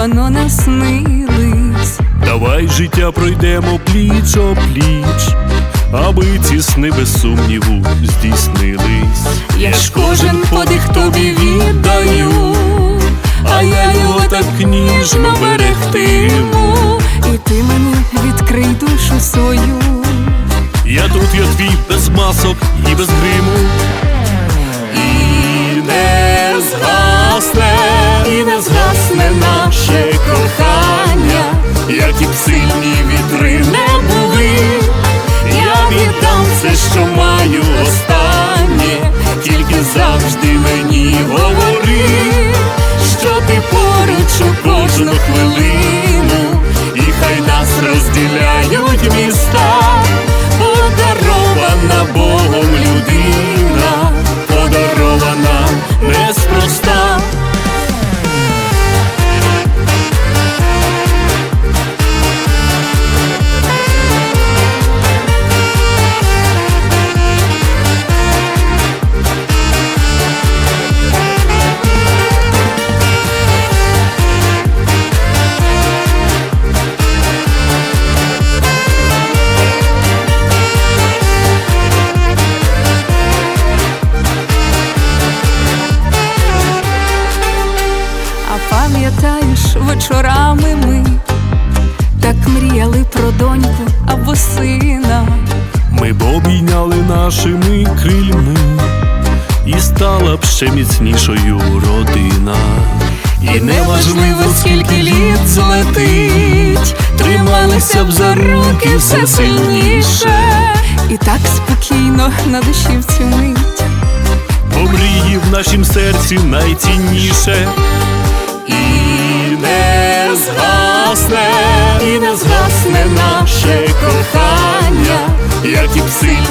давно наснились. Давай життя пройдемо пліч о пліч, аби ці сни без сумніву здійснились. Я ж кожен подих тобі віддаю, а я його так ніжно берегтиму. і ти мені відкрий душу свою. Я тут, я твій без масок хвилину, і хай нас розділяють міста, пам'ятаєш, вечорами ми так мріяли про доньку або сина. Ми б обійняли нашими крильми, і стала б ще міцнішою родина. І неважливо, скільки літ злетить, трималися б за руки все сильніше, І так спокійно на душі в цю мить. бо мрії в нашім серці найцінніше. І не згасне, і не згасне наше кохання, як і сильні